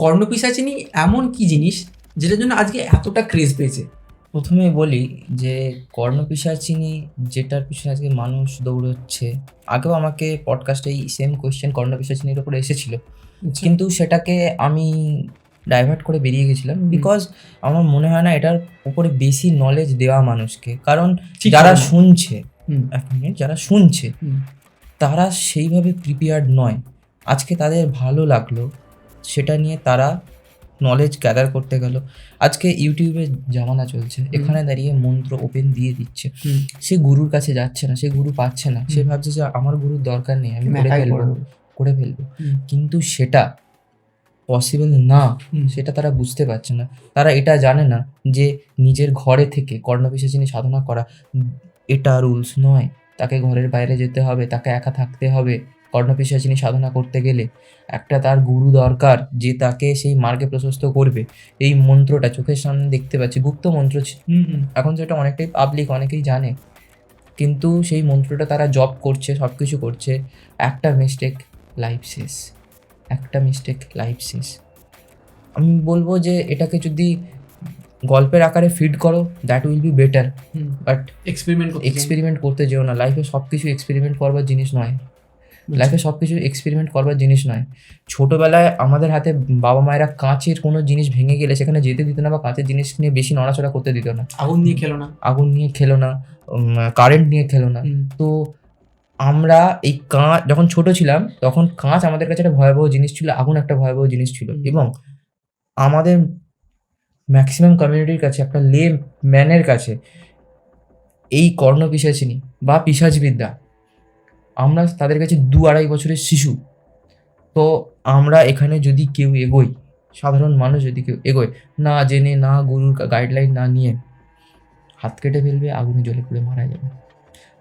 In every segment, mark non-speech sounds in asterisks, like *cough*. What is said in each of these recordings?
কর্ণপিসাচিনী এমন কি জিনিস যেটার জন্য আজকে এতটা ক্রেজ পেয়েছে? প্রথমে বলি যে কর্ণপিশাচিনী যেটার পিছনে আজকে মানুষ দৌড়চ্ছে আগেও আমাকে পডকাস্টে এই সেম কোয়েশ্চেন কর্ণপিশাচিনীর উপরে এসেছিল। কিন্তু সেটাকে আমি ডাইভার্ট করে বেরিয়ে গেছিলাম বিকজ আমার মনে হয় না এটার উপরে বেশি নলেজ দেওয়া মানুষকে। কারণ যারা শুনছে এক মিনিট যারা শুনছে তারা সেইভাবে প্রিপেয়ার্ড নয়। আজকে তাদের ভালো লাগল সেটা নিয়ে তারা নলেজ গ্যাদার করতে গেল। আজকে ইউটিউবে জামানা চলছে। এখানে দাঁড়িয়ে মন্ত্র ওপেন দিয়ে দিচ্ছে। সে গুরুর কাছে যাচ্ছে না সে গুরু পাচ্ছে না। সে ভাবছে যে আমার গুরুর দরকার নেই আমি করে ফেলব করে ফেলব। কিন্তু সেটা পসিবল না। সেটা তারা বুঝতে পারছে না। তারা এটা জানে না যে নিজের ঘরে থেকে কর্ণবিশেষিনী সাধনা করা এটা রুলস নয়। তাকে ঘরের বাইরে যেতে হবে তাকে একা থাকতে হবে। কর্ণপিশাচিনী সাধনা করতে গেলে একটা তার গুরু দরকার যে তাকে সেই মার্গে প্রশস্ত করবে। এই মন্ত্রটা চোখের সামনে দেখতে পাচ্ছি গুপ্ত মন্ত্র এখন সেটা অনেকটাই পাবলিক অনেকেই জানে। কিন্তু সেই মন্ত্রটা তারা জব করছে সব কিছু করছে। একটা মিস্টেক লাইফ শেষ। একটা মিস্টেক লাইফ শেষ। আমি বলব যে এটাকে যদি গল্পের আকারে ফিড করো that will be better. But experiment experiment করতে যেও না। লাইফে সব কিছু এক্সপেরিমেন্ট করবার জিনিস নয়। লাইফে সব কিছু এক্সপেরিমেন্ট করবার জিনিস নয়। ছোটোবেলায় আমাদের হাতে বাবা মায়েরা কাঁচের কোনো জিনিস ভেঙে গেলে সেখানে যেতে দিত না বা কাঁচের জিনিস নিয়ে বেশি নড়াচড়া করতে দিত না। আগুন নিয়ে খেলো না। আগুন নিয়ে খেলো না কারেন্ট নিয়ে খেলো না। তো আমরা এই কাঁচ যখন ছোট ছিলাম তখন কাঁচ আমাদের কাছে একটা ভয়াবহ জিনিস ছিল আগুন একটা ভয়াবহ জিনিস ছিল। এবং আমাদের ম্যাক্সিমাম কমিউনিটির কাছে একটা লে ম্যানের কাছে এই কর্ণ পিসাচিনী বা পিসাজবিদ্যা আমরা তাদের কাছে দু আড়াই বছরের শিশু। তো আমরা এখানে যদি কেউ এগোই, সাধারণ মানুষ যদি কেউ এগোয়, না জেনে, না গুরুর গাইডলাইন না নিয়ে হাত কেটে ফেলবে, আগুনে জ্বলে পুড়ে মারা যাবে।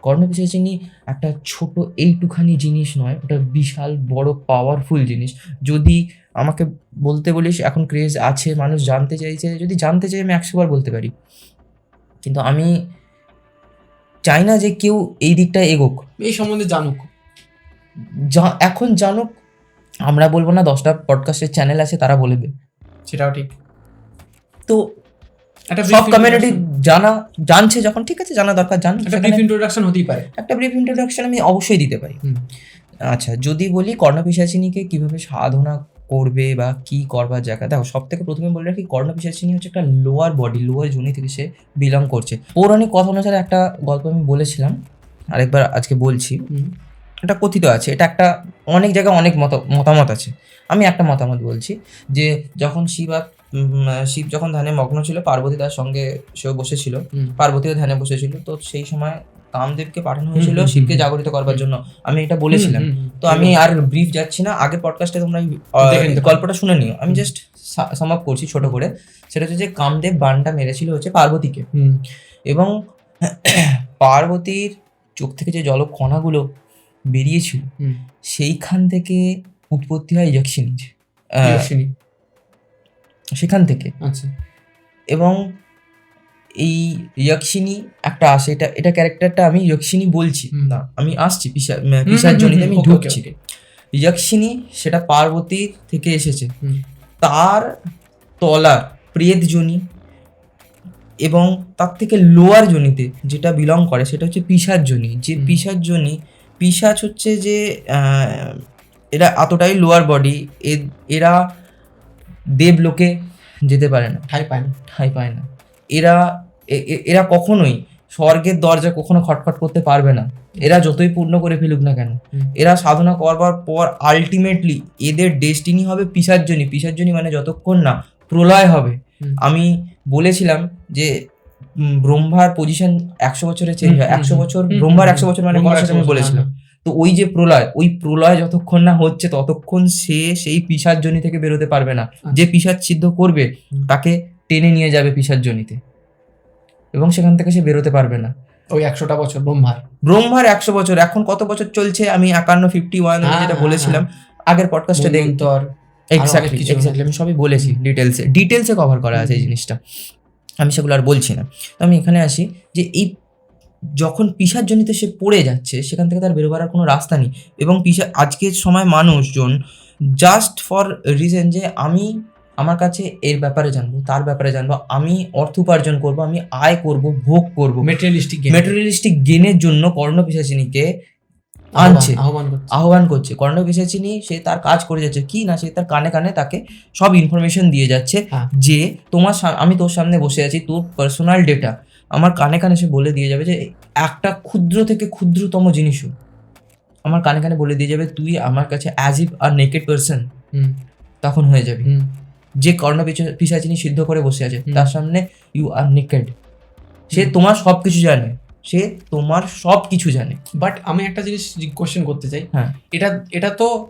কর্ণপিশাচিনী একটা ছোট এইটুখানি জিনিস নয়, ওটা বিশাল বড় পাওয়ারফুল জিনিস। যদি আমাকে বলতে বলিস, এখন ক্রেজ আছে, মানুষ জানতে চাইছে, যদি জানতে চাই আমি একশো বার বলতে পারি। কিন্তু আমি চাই না যে কেউ এই দিকটা এগোক। এই সম্বন্ধে জানুক। যা এখন জানুক আমরা বলব না দশটা পডকাস্টের চ্যানেল আছে তারা বলে দেবে। সেটাও ঠিক। তো একটা সব কমিউনিটি জানা জানছে যখন ঠিক আছে জানা দরকার জান একটা ব্রিফ ইন্ট্রোডাকশন হতেই পারে। একটা ব্রিফ ইন্ট্রোডাকশন আমি অবশ্যই দিতে পারি। আচ্ছা যদি বলি কর্ণপিশাচিনীকে কীভাবে সাধনা করবে বা কি করবার জায়গা। দেখো সব থেকে প্রথমে বলে রাখি কর্ণপিশাচিনী হচ্ছে একটা লোয়ার বডি লোয়ার জুনি থেকে সে বিলং করছে। পৌরাণিক কথা অনুসারে একটা গল্প আমি বলেছিলাম আরেকবার আজকে বলছি। এটা কথিত আছে এটা একটা অনেক জায়গায় অনেক মত মতামত আছে। আমি একটা মতামত বলছি যে যখন শিব আর শিব যখন ধ্যানে মগ্ন ছিল পার্বতী তার সঙ্গে সেও বসেছিল। পার্বতীও ধ্যানে বসেছিল তো সেই সময় কামদেবকে পাঠানো হয়েছিল শিবকে জাগরিত করবার জন্য। আমি এটা বলেছিলাম। তো আমি আর ব্রিফ যাচ্ছি না। আগের পডকাস্টে তোমরা। গল্পটা শুনে নিও। আমি জাস্ট সাম আপ করছি ছোট করে। সেটা হচ্ছে যে কামদেব বানটা মেরেছিল হচ্ছে পার্বতীকে। এবং *clears throat* পার্বতীর চোখ থেকে যে জল কণাগুলো বেরিয়েছিল সেইখান থেকে উৎপত্তি হয় ইয়ক্ষিণীর সেখান থেকে। আচ্ছা। এবং এই ইয়ক্ষিণী একটা আসে এটা এটা ক্যারেক্টারটা আমি ইয়ক্ষিণী বলছি। না আমি আসছি পিসা পিসার জনিতে আমি ঢুকছি। okay. সেটা পার্বতী থেকে এসেছে। তার তলার প্রেত জনি এবং তার থেকে লোয়ার জনিতে যেটা বিলং করে সেটা হচ্ছে পিসার জনি। যে। পিসার জনি পিসাচ হচ্ছে যে এরা এতটাই লোয়ার বডি এরা দেবলোকে যেতে পারে না। ঠাই পায় না। ঠাই পায় না। এরা এরা কখনোই স্বর্গের দরজা কখনো খটখট করতে পারবে না। এরা যতই পূর্ণ করে ফেলুক না কেন। এরা সাধনা করবার পর আলটিমেটলি এদের ডেস্টিনি হবে পিসার্জনী পিসার্জনী মানে যতক্ষণ না প্রলয় হবে। আমি বলেছিলাম যে ব্রহ্মার পজিশন একশো বছরে চেঞ্জ হয়। একশো বছর ব্রহ্মার একশো বছর মানে আমি বলেছিলাম। হ্যাঁ, তো ওই যে প্রলয় ওই প্রলয় যতক্ষণ না হচ্ছে ততক্ষণ সে সেই পিসার্জনী থেকে বেরোতে পারবে না। যে পিসার সিদ্ধ করবে তাকে টেনে নিয়ে যাবে পিসার্জনীতে এবং সেখান থেকে সে বেরোতে পারবে না। ওই একশোটা বছর ব্রহ্মার। ব্রহ্মার একশো বছর। এখন কত বছর চলছে? আমি একান্ন ফিফটি ওয়ান হ্যাঁ, যেটা হ্যাঁ, বলেছিলাম আগের পডকাস্টে দেখ। মন্বন্তর, এক্স্যাক্টলি এক্স্যাক্টলি আমি সবই বলেছি ডিটেলসে ডিটেলসে কভার করা আছে এই জিনিসটা। আমি সেগুলো আর বলছি না। তো আমি এখানে আসি যে এই যখন পিসার জনিতে সে পড়ে যাচ্ছে সেখান থেকে তার বেরোবার আর কোনো রাস্তা নেই। এবং পিসা আজকের সময় মানুষজন জাস্ট ফর রিজন যে আমি আমার কাছে এর ব্যাপারে জানব তার ব্যাপারে জানব আমি অর্থ উপার্জন করব আমি আয় করব ভোগ করব। মেটেরিয়ালিস্টিক মেটেরিয়ালিস্টিক গেনের জন্য কর্ণ পিসাচিনীকে আনছে। আহ্বান করছে। আহ্বান করছে। কর্ণ পিসাচিনী সে তার কাজ করে যাচ্ছে। কি না সে তার কানে কানে তাকে সব ইনফরমেশন দিয়ে যাচ্ছে হ্যাঁ। যে তোমার আমি তোর সামনে বসে আছি তোর পার্সোনাল ডেটা আমার কানে কানে সে বলে দিয়ে যাবে যে একটা ক্ষুদ্র থেকে ক্ষুদ্রতম জিনিসও আমার কানে কানে বলে দিয়ে যাবে তুই আমার কাছে as if are naked person hmm. তখন হয়ে যাবে। হুম। যে কর্ণ পিছ- পিশাচিনী সিদ্ধ করে বসে আছে তার সামনে ইউ আর নেকেড সে তোমার সব কিছু জানে সে তোমার সব কিছু জানে। বাট আমি একটা জিনিস কোশ্চেন করতে চাই। হ্যাঁ। এটা এটা তো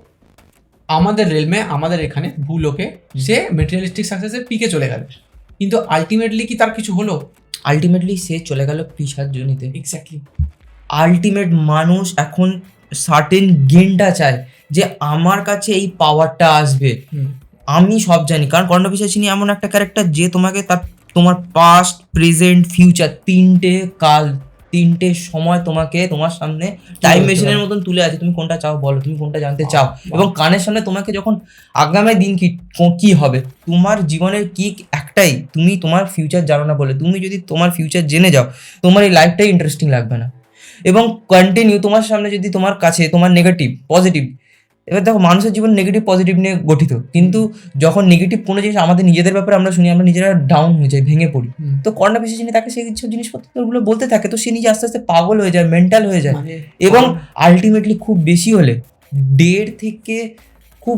আমাদের রেলমে আমাদের এখানে ভূলোকে সে মেটেরিয়ালিস্টিক সাকসেসের পিকে চলে গেল। কিন্তু আলটিমেটলি কি তার কিছু হলো? আলটিমেটলি সে চলে গেল পিসার জনিতে এক্স্যাক্টলি আলটিমেট মানুষ এখন সার্টেন গেনটা চায় যে আমার কাছে এই পাওয়ারটা আসবে। আমি সব জানি। কারণ কর্ণপিশাচিনী এমন একটা ক্যারেক্টার যে তোমাকে তার তোমার পাস্ট প্রেজেন্ট ফিউচার তিনটে কাল তিনটে সময় তোমাকে তোমার সামনে টাইম মেশিনের মতন তুলে আছে। তুমি কোনটা চাও বলো তুমি কোনটা জানতে চাও? এবং কানের সামনে তোমাকে যখন আগামী দিন কো- কি হবে? তোমার জীবনের কি একটাই তুমি তোমার ফিউচার জানো না বলে। তুমি যদি তোমার ফিউচার জেনে যাও তোমার এই লাইফটাই ইন্টারেস্টিং লাগবে না। এবং কন্টিনিউ তোমার সামনে যদি তোমার কাছে তোমার নেগেটিভ পজিটিভ এবার দেখো মানুষের জীবন নেগেটিভ পজিটিভ নিয়ে গঠিত। কিন্তু যখন নেগেটিভ কোনো জিনিস আমাদের নিজেদের ব্যাপারে আমরা শুনি আমরা নিজেরা ডাউন হয়ে যাই ভেঙে পড়ি। তো তো কর্ণা পিছিয়ে তাকে সেই সব জিনিসপত্রগুলো বলতে থাকে তো সে নিজে আস্তে আস্তে পাগল হয়ে যায় মেন্টাল হয়ে যায়। মানে এবং আলটিমেটলি খুব বেশি হলে দেড় থেকে খুব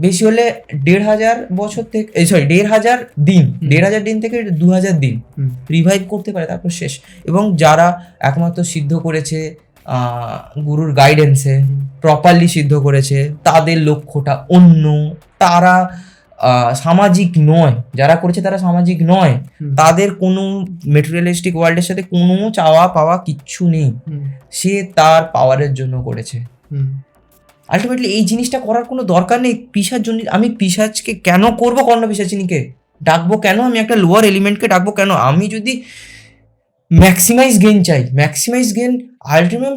বেশি হলে দেড় হাজার বছর থেকে সরি দেড় হাজার দিন দেড় হাজার দিন থেকে দু হাজার দিন রিভাইভ করতে পারে তারপর শেষ। এবং যারা একমাত্র সিদ্ধ করেছে গুরুর গাইডেন্সে প্রপারলি সিদ্ধ করেছে তাদের লক্ষ্যটা অন্য। তারা সামাজিক নয়। যারা করেছে তারা সামাজিক নয়। তাদের কোনো মেটেরিয়ালিস্টিক ওয়ার্ল্ডের সাথে কোনো চাওয়া পাওয়া কিচ্ছু নেই। সে তার পাওয়ারের জন্য করেছে। আলটিমেটলি এই জিনিসটা করার কোনো দরকার নেই। পিসার জন্য আমি পিসাজকে কেন করব কর্ণ পিসাচিনীকে ডাকবো কেন? আমি একটা লোয়ার এলিমেন্টকে ডাকবো কেন? আমি যদি ম্যাক্সিমাইজ গেন চাই। Maximize gain ultimate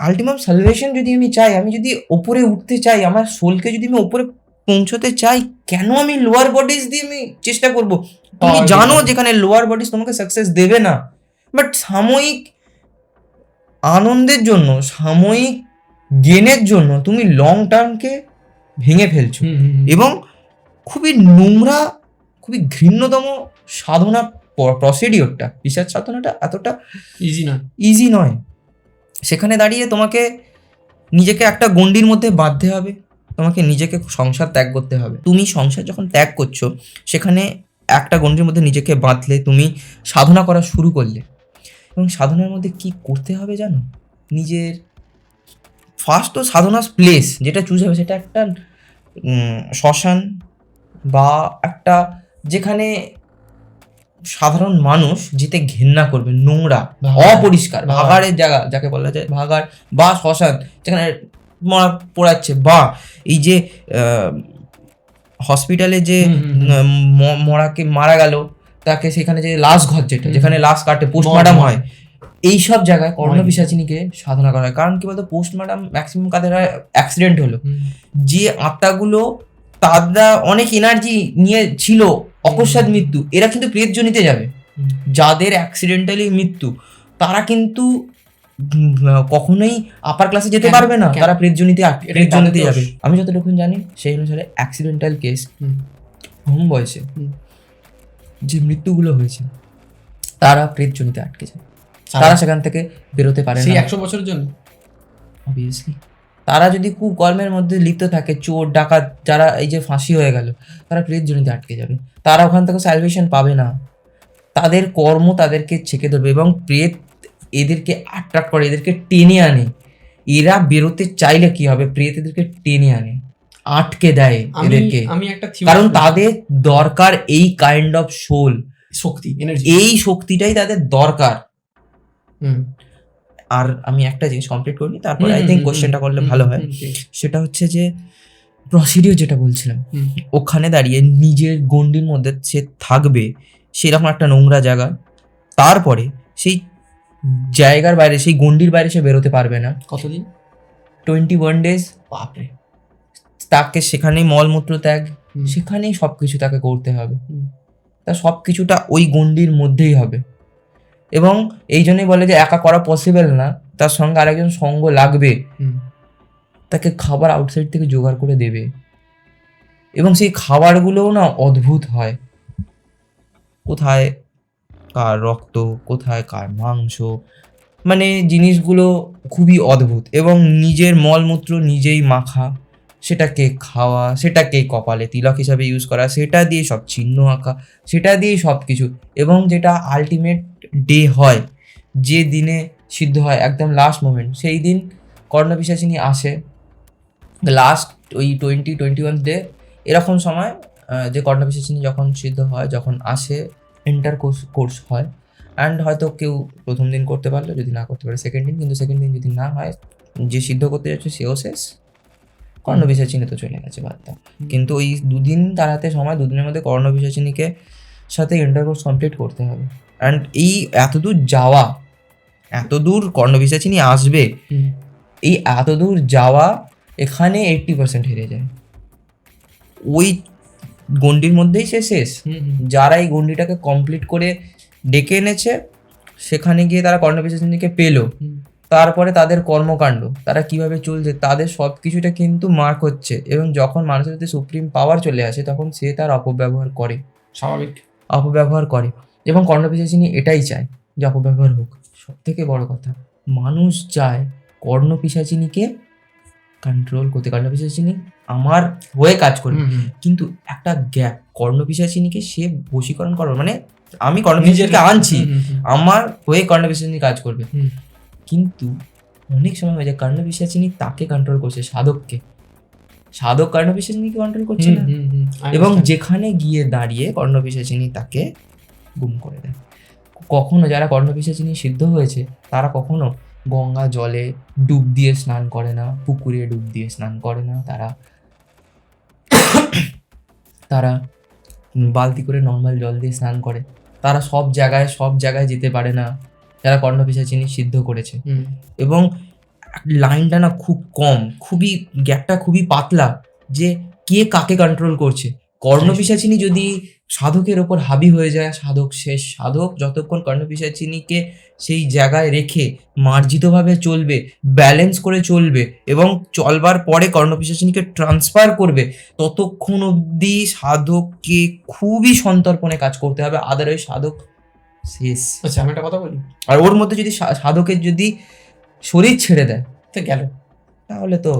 ultimate salvation যদি আমি চাই আমি যদি ওপরে উঠতে চাই আমার সোলকে যদি আমি ওপরে পৌঁছতে চাই কেন আমি লোয়ার বডিজ দিয়ে আমি চেষ্টা করব? তুমি জানো যেখানে লোয়ার বডিজ তোমাকে সাকসেস দেবে না। বাট সাময়িক আনন্দের জন্য সাময়িক গেনের জন্য তুমি লং টার্মকে ভেঙে ফেলছো। এবং খুবই নোংরা খুবই ঘৃণ্যতম সাধনা প্রসিডিওরটা বিশ্বাস সাধনাটা এতটা ইজি নয়। ইজি নয়। সেখানে দাঁড়িয়ে তোমাকে নিজেকে একটা গণ্ডির মধ্যে বাঁধতে হবে তোমাকে নিজেকে সংসার ত্যাগ করতে হবে। তুমি সংসার যখন ত্যাগ করছ সেখানে একটা গণ্ডির মধ্যে নিজেকে বাঁধলে তুমি সাধনা করা শুরু করলে। এবং সাধনার মধ্যে কি করতে হবে জানো? নিজের ফার্স্ট তো সাধনার প্লেস যেটা চুজ হবে সেটা একটা শ্মশান বা একটা যেখানে সাধারণ মানুষ যেতে ঘেন্না করবে নোংরা। অপরিষ্কার ভাগাড়। ভাগাড়ের জায়গা যাকে বলা যায় ভাগাড় বা শ্মশান যেখানে মরা পোড়াচ্ছে বা এই যে হসপিটালে যে। মরাকে মারা গেল তাকে সেখানে যে লাশ ঘর যেটা যেখানে লাশ কাটে পোস্টমর্টম। হয় এই সব জায়গায় মর্গ। পিসাচিনীকে সাধনা করা হয় কারণ কি বলতো পোস্টমর্টম ম্যাক্সিমাম কাদের হয় অ্যাক্সিডেন্ট হলো যে আত্মাগুলো তারা অনেক এনার্জি নিয়ে ছিল অকস্মাৎ মৃত্যু এরা কিন্তু প্রেতজনিতে যাবে। যাদের অ্যাক্সিডেন্টালি মৃত্যু তারা কিন্তু কখনোই আপার ক্লাসে যেতে পারবে না। তারা প্রেতজনিতে প্রেতজনিতে যাবে। আমি যতটুকু জানি সেই অনুসারে অ্যাক্সিডেন্টাল কেস হুম, বয়সে যে মৃত্যুগুলো হয়েছে তারা প্রেতজনিতে আটকে যায়। তারা সেখান থেকে বেরোতে পারে সেই একশো বছরের জন্য? অবভিয়াসলি তারা যদি খুব কর্মের মধ্যে লিপ্ত থাকে চোর ডাকাত যারা এই যে ফাঁসি হয়ে গেল তারা প্রেত জনিতে আটকে যাবে। তারা ওখান থেকে স্যালভেশন পাবে না। তাদের কর্ম তাদেরকে ছেকে ধরবে এবং প্রেত এদেরকে অ্যাট্রাক্ট করে এদেরকে টেনে আনে। এরা বেরোতে চাইলে কি হবে? প্রেত এদেরকে টেনে আনে আটকে দেয় এদেরকে। আমি একটা কারণ তাদের দরকার এই কাইন্ড অফ সোল শক্তি এই শক্তিটাই তাদের দরকার। হুম। আর আমি একটা জিনিস কমপ্লিট করিনি তারপর আই থিঙ্ক কোশ্চেনটা করলে ভালো হয়। সেটা হচ্ছে যে প্রসিডিওর যেটা বলছিলাম ওখানে দাঁড়িয়ে নিজের গণ্ডির মধ্যে সে থাকবে সেরকম একটা নোংরা জায়গা তারপরে সেই জায়গার বাইরে সেই গণ্ডির বাইরে সে বেরোতে পারবে না। কতদিন? টোয়েন্টি ওয়ান ডেজ বাপরে। তাকে সেখানেই মলমূত্র ত্যাগ সেখানেই সব কিছু তাকে করতে হবে। তা সব কিছুটা ওই গণ্ডির মধ্যেই হবে। এবং এই জন্যই বলে যে একা করা পসিবল না তার সঙ্গে আরেকজন সঙ্গ লাগবে। তাকে খাবার আউটসাইড থেকে জোগাড় করে দেবে। এবং সেই খাবারগুলোও না অদ্ভুত হয়। কোথায় কার রক্ত কোথায় কার মাংস মানে জিনিসগুলো খুবই অদ্ভুত এবং নিজের মলমূত্র নিজেই মাখা সেটাকে খাওয়া সেটাকে কপালে তিলক হিসাবে ইউজ করা সেটা দিয়ে সব চিহ্ন আঁকা সেটা দিয়েই সব কিছু এবং যেটা আলটিমেট ডে হয় যে দিনে সিদ্ধ হয় একদম লাস্ট মোমেন্ট সেই দিন কর্ণপিশাচিনী আসে লাস্ট ওই টোয়েন্টি টোয়েন্টি ওয়ান ডে এরকম সময় যে কর্ণপিশাচিনী যখন সিদ্ধ হয় যখন আসে ইন্টার কোর্স কোর্স হয়। অ্যান্ড হয়তো কেউ প্রথম দিন করতে পারল যদি না করতে পারে সেকেন্ড দিন। কিন্তু সেকেন্ড দিন যদি না হয় যে সিদ্ধ করতে যাচ্ছে সেও শেষ। কর্ণপিশাচিনী তো চলে গেছে বার্তা কিন্তু ওই দুদিন তার হাতে সময় দুদিনের মধ্যে কর্ণপিশাচিনীকে সাথে ইন্টারকোর্স কমপ্লিট করতে হবে। অ্যান্ড এই এতদূর যাওয়া এতদূর কর্ণপিশাচিনী আসবে। এই এতদূর যাওয়া এখানে এইট্টি পার্সেন্ট হেরে যায়। ওই গণ্ডির মধ্যেই সে শেষ। যারা এই গণ্ডিটাকে কমপ্লিট করে ডেকে এনেছে সেখানে গিয়ে তারা কর্ণপিশাচিনীকে পেল তারপরে তাদের কর্মকাণ্ড তারা কীভাবে চলছে তাদের সব কিছুটা কিন্তু মার্ক হচ্ছে। এবং যখন মানুষের যদি সুপ্রিম পাওয়ার চলে আসে তখন সে তার অপব্যবহার করে। স্বাভাবিক। অপব্যবহার করে। এবং কর্ণপিশাচিনী এটাই চায় যে অপব্যবহার হোক। সব থেকে বড় কথা মানুষ চায় কর্ণপিশাচিনীকে কন্ট্রোল করতে। কর্ণপিশাচিনী আমার হয়ে কাজ করবে। কিন্তু একটা গ্যাপ কর্ণপিশাচিনীকে সে বশীকরণ করবে মানে আমি কর্ণপিশাচিনীকে আনছি। আমার হয়ে কর্ণপিশাচিনী কাজ করবে। কিন্তু অনেক সময় হয়ে যায় কর্ণপিশাচিনী তাকে কন্ট্রোল করছে সাধককে। সাধক কর্ণপিশাচিনীকে কন্ট্রোল করছে না। এবং যেখানে গিয়ে দাঁড়িয়ে কর্ণপিশাচিনী তাকে গুম করে দেয়। কখনো যারা কর্ণপিশাচিনী সিদ্ধ হয়েছে তারা কখনো গঙ্গা জলে ডুব দিয়ে স্নান করে না পুকুরে ডুব দিয়ে স্নান করে না। তারা তারা বালতি করে নর্মাল জল দিয়ে স্নান করে। তারা সব জায়গায় সব জায়গায় যেতে পারে না যারা কর্ণপিশাচিনী সিদ্ধ করেছে। এবং লাইনটা না খুব কম খুবই গ্যাপটা খুবই পাতলা যে কে কাকে কন্ট্রোল করছে। কর্ণপিশাচিনী যদি সাধকের ওপর হাবি হয়ে যায় সাধক শেষ। সাধক যতক্ষণ কর্ণপিশাচিনীকে সেই জায়গায় রেখে মার্জিতভাবে চলবে ব্যালেন্স করে চলবে এবং চলবার পরে কর্ণপিশাচিনীকে ট্রান্সফার করবে ততক্ষণ অবধি সাধককে খুবই সন্তর্পণে কাজ করতে হবে। আদারওয়াইজ সাধক শেষ। আচ্ছা আমি একটা কথা বলি? আর ওর মধ্যে যদি সাধকের যদি শরীর ছেড়ে দেয় তো গেল। তাহলে তো